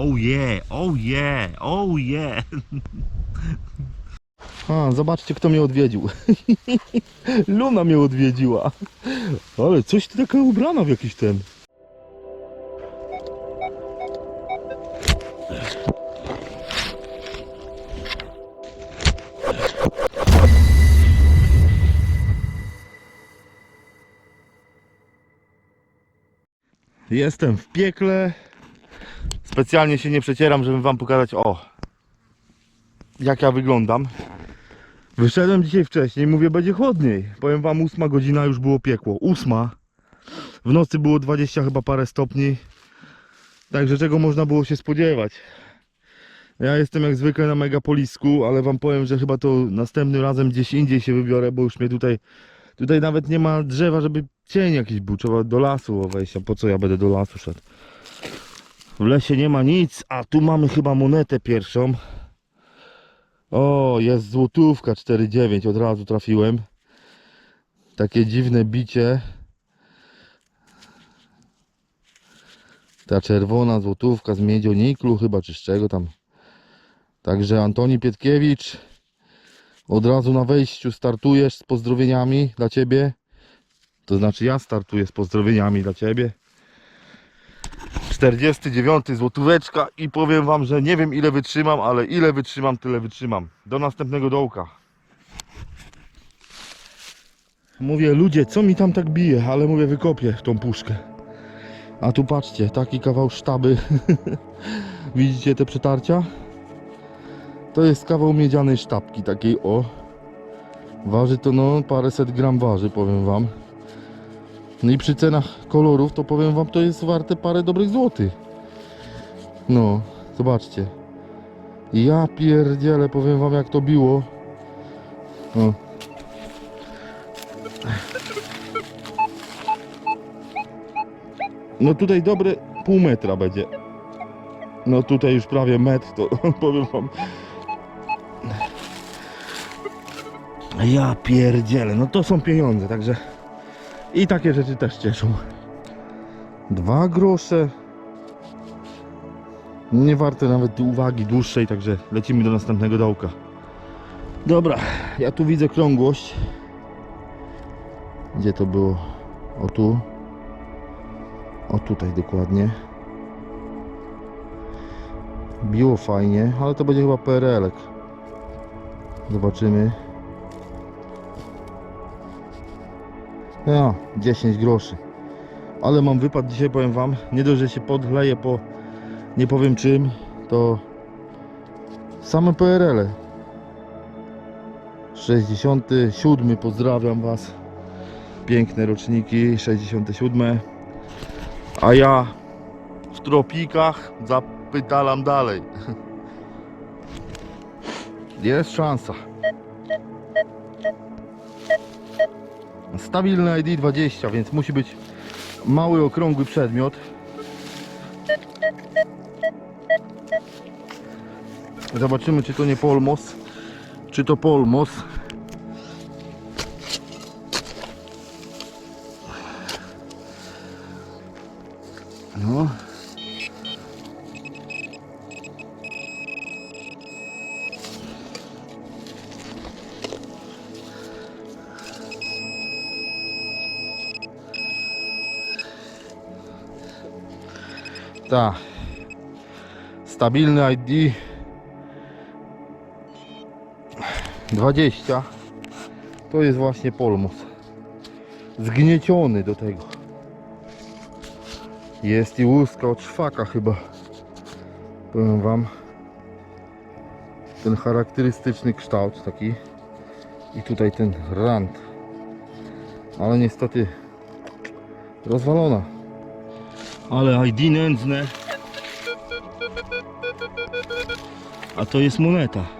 Oh yeah, oh yeah, oh yeah. A, zobaczcie kto mnie odwiedził. Luna mnie odwiedziła. Ale coś ty taka ubrana w jakiś ten. Jestem w piekle. Specjalnie się nie przecieram, żeby wam pokazać o jak ja wyglądam. Wyszedłem dzisiaj wcześniej, mówię będzie chłodniej. Powiem wam, ósma godzina już było piekło. Ósma. W nocy było 20 chyba parę stopni. Także czego można było się spodziewać. Ja jestem jak zwykle na megapolisku, ale wam powiem, że chyba to następnym razem gdzieś indziej się wybiorę, bo już mnie tutaj tutaj nawet nie ma drzewa, żeby cień jakiś był. Trzeba do lasu wejść, a po co ja będę do lasu szedł? W lesie nie ma nic, a tu mamy chyba monetę pierwszą. O, jest złotówka 4,9, od razu trafiłem. Takie dziwne bicie. Ta czerwona złotówka z miedzioniklu chyba, czy z czego tam. Także Antoni Pietkiewicz, od razu na wejściu startujesz z pozdrowieniami dla Ciebie. To znaczy ja startuję z pozdrowieniami dla Ciebie. 49 złotóweczka i powiem wam, że nie wiem ile wytrzymam, ale ile wytrzymam, tyle wytrzymam. Do następnego dołka. Mówię, ludzie, co mi tam tak bije, ale mówię, wykopię tą puszkę. A tu patrzcie, taki kawał sztaby. Widzicie te przetarcia? To jest kawał miedzianej sztabki, takiej o. Waży to no paręset gram waży, powiem wam. No i przy cenach kolorów to powiem wam to jest warte parę dobrych złotych. No, zobaczcie. Ja pierdzielę, powiem wam jak to biło. No. Tutaj dobre pół metra będzie. No tutaj już prawie metr, to powiem wam. Ja pierdzielę, no to są pieniądze, także i takie rzeczy też cieszą. Dwa grosze. Nie warte nawet uwagi dłuższej, także lecimy do następnego dołka. Dobra, ja tu widzę krągłość. Gdzie to było? O tu. O tutaj dokładnie. Biło fajnie, ale to będzie chyba PRL-ek. Zobaczymy. Ja, 10 groszy. Ale mam wypad dzisiaj, powiem wam. Nie dość, że się podleję po nie powiem czym, to same PRL. 67 pozdrawiam was. Piękne roczniki, 67. A ja w tropikach zapytalam dalej. Jest szansa. Stabilne ID 20, więc musi być mały, okrągły przedmiot. Zobaczymy, czy to nie Polmos, czy to Polmos. Tak. Stabilny ID 20 to jest właśnie polmos. Zgnieciony do tego. Jest i łuska od szwaka chyba. Powiem wam. Ten charakterystyczny kształt taki. I tutaj ten rand ale niestety rozwalona ale ID nędzne a to jest moneta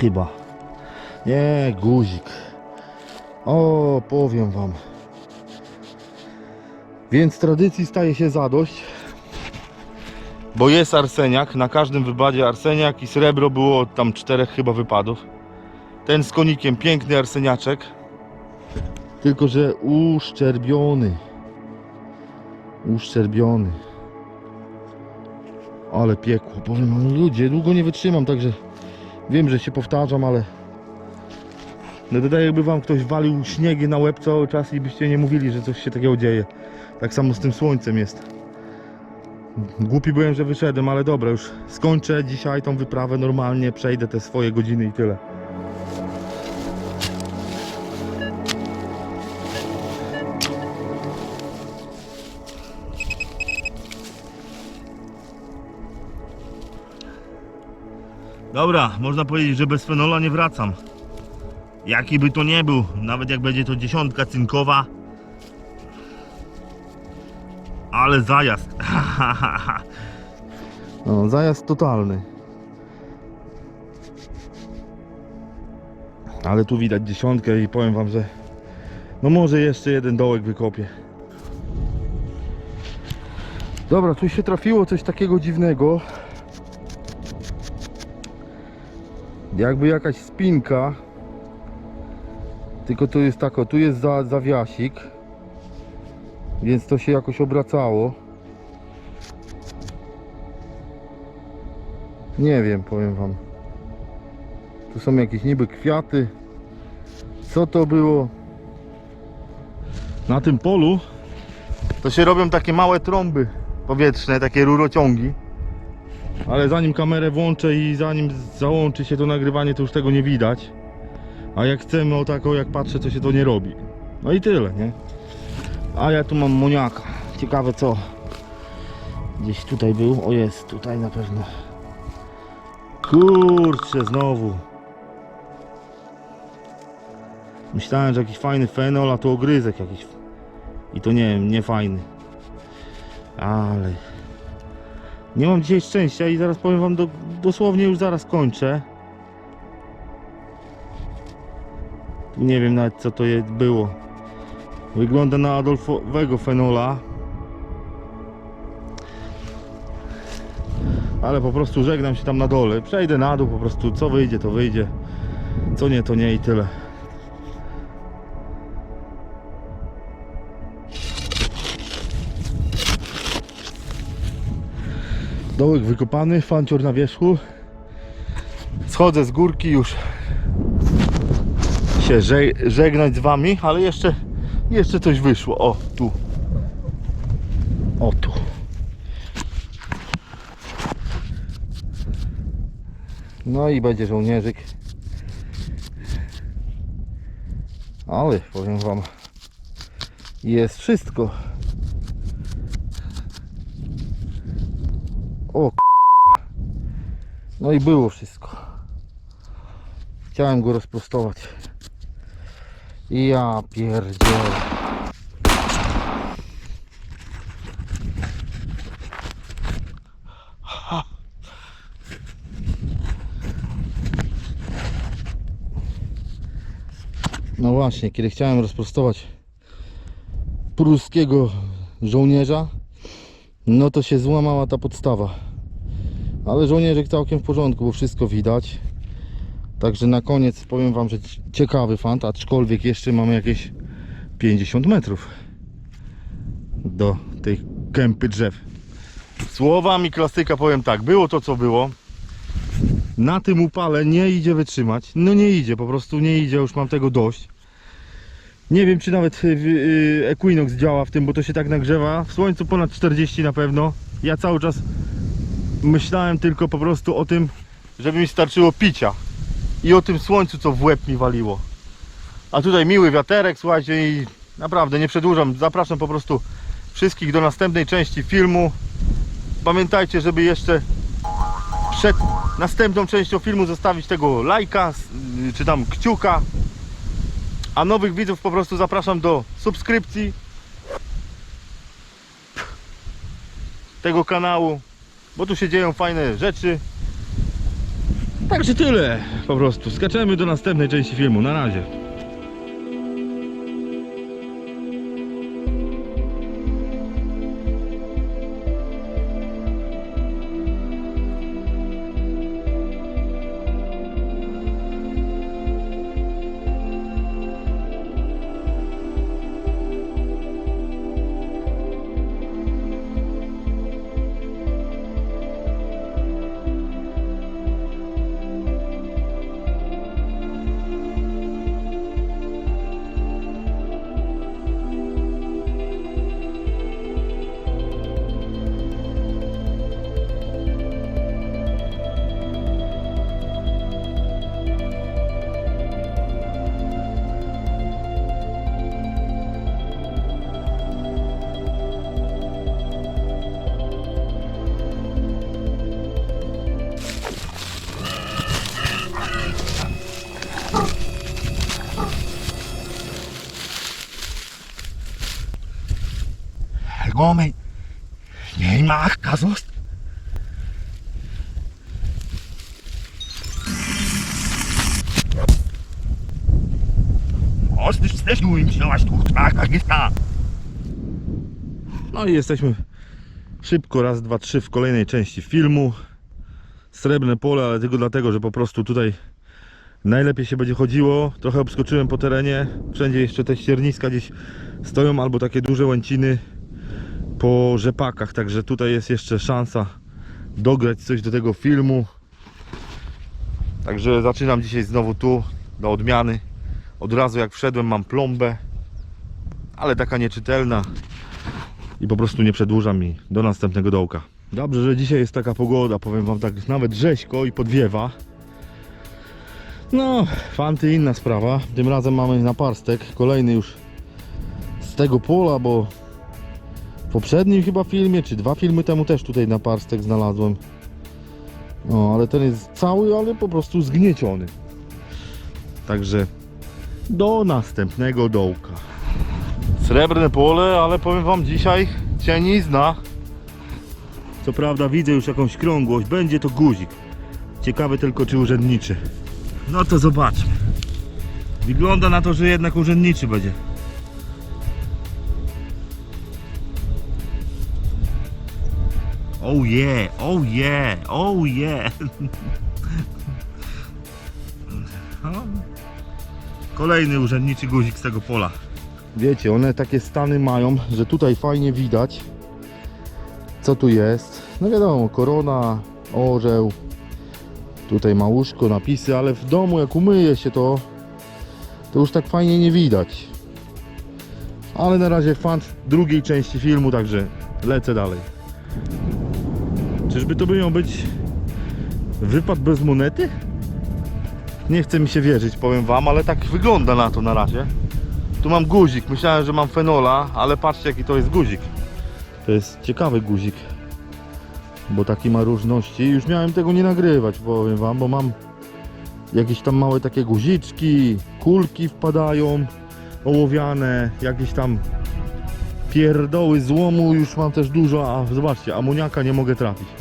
Chyba. Nie, guzik. O, powiem wam. Więc tradycji staje się zadość. Bo jest arseniak, na każdym wypadzie arseniak i srebro było tam czterech chyba wypadów. Ten z konikiem, piękny arseniaczek. Tylko, że uszczerbiony. Uszczerbiony. Ale piekło, powiem wam, ludzie, długo nie wytrzymam, także wiem, że się powtarzam, ale no dodaję, jakby wam ktoś walił śniegi na łeb cały czas i byście nie mówili, że coś się takiego dzieje. Tak samo z tym słońcem jest. Głupi byłem, że wyszedłem, ale dobra, już skończę dzisiaj tą wyprawę normalnie, przejdę te swoje godziny i tyle. Dobra, można powiedzieć, że bez fenola nie wracam. Jaki by to nie był, nawet jak będzie to dziesiątka cynkowa. Ale zajazd. No, zajazd totalny. Ale tu widać dziesiątkę i powiem wam, że no może jeszcze jeden dołek wykopię. Dobra, tu się trafiło coś takiego dziwnego. Jakby jakaś spinka. Tylko tu jest tak, o, tu jest za, zawiasik. Więc to się jakoś obracało. Nie wiem, powiem wam. Tu są jakieś niby kwiaty. Co to było? Na tym polu to się robią takie małe trąby powietrzne, takie rurociągi. Ale zanim kamerę włączę i zanim załączy się to nagrywanie, to już tego nie widać. A jak chcemy o taką, jak patrzę, to się to nie robi. No i tyle, nie? A ja tu mam moniaka. Ciekawe co. Gdzieś tutaj był. O jest, tutaj na pewno. Kurczę, znowu. Myślałem, że jakiś fajny fenol, a to ogryzek jakiś. I to nie wiem, nie fajny. Ale. Nie mam dzisiaj szczęścia i zaraz powiem wam, do, dosłownie już zaraz kończę. Nie wiem nawet co to je, było. Wygląda na Adolfowego fenola. Ale po prostu żegnam się tam na dole. Przejdę na dół po prostu. Co wyjdzie, to wyjdzie. Co nie, to nie i tyle. Dołek wykopany, fancior na wierzchu. Schodzę z górki już się żeg- żegnać z wami, ale jeszcze, jeszcze coś wyszło. O, tu. O, tu. No i będzie żołnierzyk. Ale powiem wam, jest wszystko. O k***. No i było wszystko. Chciałem go rozprostować. Ja pierdzielę. No właśnie, kiedy chciałem rozprostować pruskiego żołnierza, no to się złamała ta podstawa. Ale żołnierzyk całkiem w porządku, bo wszystko widać. Także na koniec powiem wam, że ciekawy fant, aczkolwiek jeszcze mamy jakieś 50 metrów do tej kępy drzew. Słowami klasyka powiem tak, było to co było. Na tym upale nie idzie wytrzymać. No nie idzie, po prostu nie idzie, już mam tego dość. Nie wiem czy nawet y, y, Equinox działa w tym, bo to się tak nagrzewa. W słońcu ponad 40 na pewno. Ja cały czas myślałem tylko po prostu o tym, żeby mi starczyło picia. I o tym słońcu, co w łeb mi waliło. A tutaj miły wiaterek, słuchajcie, i naprawdę nie przedłużam. Zapraszam po prostu wszystkich do następnej części filmu. Pamiętajcie, żeby jeszcze przed następną częścią filmu zostawić tego lajka, czy tam kciuka. A nowych widzów po prostu zapraszam do subskrypcji tego kanału, bo tu się dzieją fajne rzeczy. Także tyle po prostu. Skaczemy do następnej części filmu. Na razie. Moment. Nie ma kazost. Ostryż też im się tu taka jest ta. No i jesteśmy szybko, raz, dwa, trzy w kolejnej części filmu. Srebrne pole, ale tylko dlatego, że po prostu tutaj najlepiej się będzie chodziło. Trochę obskoczyłem po terenie. Wszędzie jeszcze te ścierniska gdzieś stoją, albo takie duże łęciny po rzepakach. Także tutaj jest jeszcze szansa dograć coś do tego filmu. Także zaczynam dzisiaj znowu tu, do odmiany. Od razu jak wszedłem mam plombę, ale taka nieczytelna i po prostu nie przedłużam mi do następnego dołka. Dobrze, że dzisiaj jest taka pogoda, powiem wam tak, nawet rzeźko i podwiewa. No, fanty inna sprawa. Tym razem mamy naparstek, kolejny już z tego pola, bo poprzednim chyba filmie, czy dwa filmy temu też tutaj naparstek znalazłem. No, ale ten jest cały, ale po prostu zgnieciony. Także do następnego dołka. Srebrne pole, ale powiem wam dzisiaj cienizna. Co prawda widzę już jakąś krągłość, będzie to guzik. Ciekawe tylko czy urzędniczy. No to zobaczmy. Wygląda na to, że jednak urzędniczy będzie. Oh yeah, oh yeah, oh yeah. Kolejny urzędniczy guzik z tego pola. Wiecie, one takie stany mają, że tutaj fajnie widać co tu jest. No wiadomo, korona, orzeł, tutaj ma łóżko, napisy, ale w domu jak umyje się to, to już tak fajnie nie widać. Ale na razie fan drugiej części filmu, także lecę dalej. Czyżby to by miał być wypad bez monety? Nie chce mi się wierzyć, powiem wam, ale tak wygląda na to na razie. Tu mam guzik, myślałem, że mam fenola, ale patrzcie jaki to jest guzik. To jest ciekawy guzik, bo taki ma różności. Już miałem tego nie nagrywać, powiem wam, bo mam jakieś tam małe takie guziczki, kulki wpadają, ołowiane, jakieś tam pierdoły złomu już mam też dużo, a zobaczcie, amoniaka nie mogę trafić.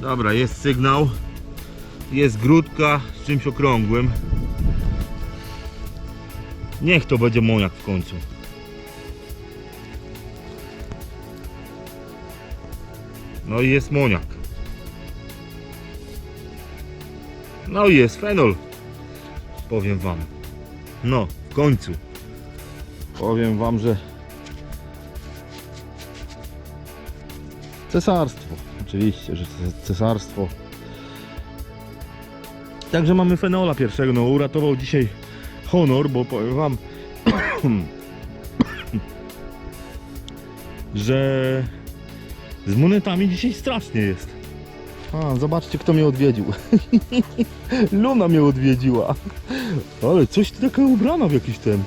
Dobra, jest sygnał. Jest grudka z czymś okrągłym. Niech to będzie moniak w końcu. No i jest moniak. No i jest fenol. Powiem wam. No, w końcu. Powiem wam, że cesarstwo. Oczywiście, że ce- cesarstwo. Także mamy fenola pierwszego. No uratował dzisiaj honor, bo powiem wam, że z monetami dzisiaj strasznie jest. A, zobaczcie kto mnie odwiedził. Luna mnie odwiedziła. Ale coś ty taka ubrana w jakiś ten.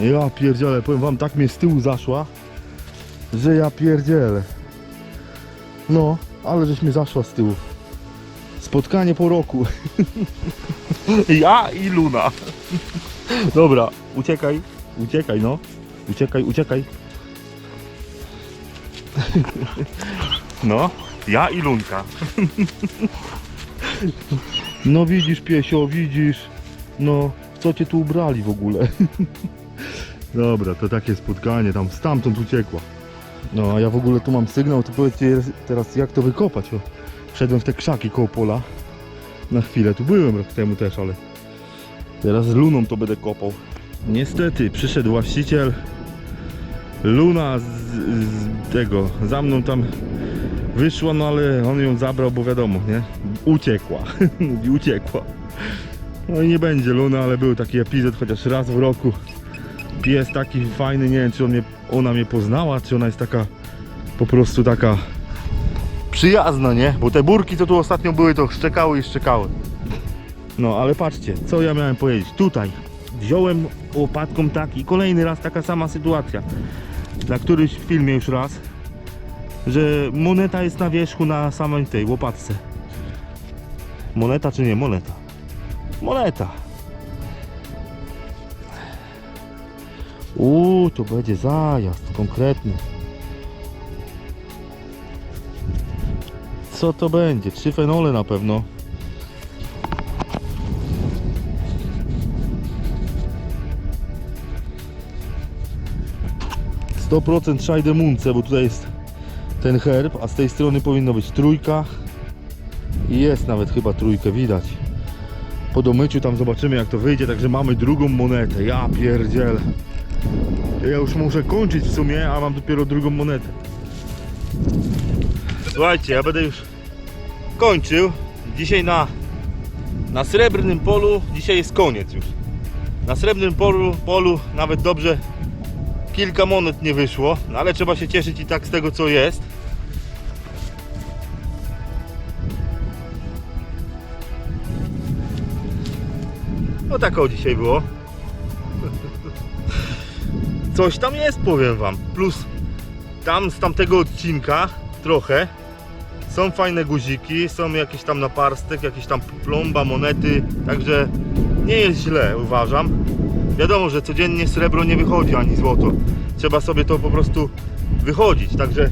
Ja pierdzielę, powiem wam, tak mnie z tyłu zaszła, że ja pierdzielę. No, ale żeś mnie zaszła z tyłu. Spotkanie po roku. ja i Luna. Dobra, uciekaj, uciekaj no. Uciekaj, uciekaj. no, ja i Lunka. no widzisz piesio, widzisz. No, co cię tu ubrali w ogóle? Dobra, to takie spotkanie, tam stamtąd uciekła. No, a ja w ogóle tu mam sygnał, to powiedzcie teraz jak to wykopać. O, wszedłem w te krzaki koło pola. Na chwilę, tu byłem rok temu też, ale teraz z Luną to będę kopał. Niestety, przyszedł właściciel. Luna z, z tego, za mną tam wyszła, no ale on ją zabrał, bo wiadomo, nie? Uciekła. Mówi, uciekła. No i nie będzie Luna, ale był taki epizod chociaż raz w roku. Pies taki fajny, nie wiem czy on mnie, ona mnie poznała, czy ona jest taka po prostu taka przyjazna, nie? Bo te burki co tu ostatnio były to szczekały i szczekały. No ale patrzcie, co ja miałem powiedzieć. Tutaj wziąłem łopatką tak i kolejny raz taka sama sytuacja. Na którymś filmie już raz, że moneta jest na wierzchu na samej tej łopatce. Moneta czy nie moneta? Moneta. Uuu, to będzie zajazd konkretny. Co to będzie? Trzy fenole na pewno. Procent Scheidemunce, bo tutaj jest ten herb, a z tej strony powinno być trójka. I jest nawet chyba trójkę, widać. Po domyciu tam zobaczymy jak to wyjdzie, także mamy drugą monetę. Ja pierdzielę. Ja już muszę kończyć w sumie, a mam dopiero drugą monetę. Słuchajcie, ja będę już kończył. Dzisiaj na, na srebrnym polu, dzisiaj jest koniec już. Na srebrnym polu, polu nawet dobrze kilka monet nie wyszło, no ale trzeba się cieszyć i tak z tego co jest. No tak o dzisiaj było. Coś tam jest, powiem wam. Plus tam z tamtego odcinka trochę są fajne guziki, są jakieś tam naparstek, jakieś tam plomba, monety, także nie jest źle, uważam. Wiadomo, że codziennie srebro nie wychodzi ani złoto. Trzeba sobie to po prostu wychodzić, także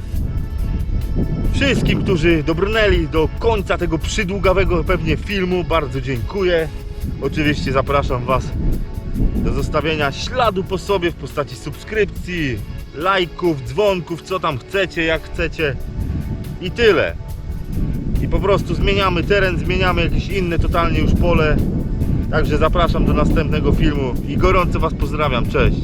wszystkim, którzy dobrnęli do końca tego przydługawego pewnie filmu, bardzo dziękuję. Oczywiście zapraszam Was do zostawienia śladu po sobie w postaci subskrypcji, lajków, dzwonków, co tam chcecie, jak chcecie i tyle. I po prostu zmieniamy teren, zmieniamy jakieś inne totalnie już pole. Także zapraszam do następnego filmu i gorąco Was pozdrawiam. Cześć!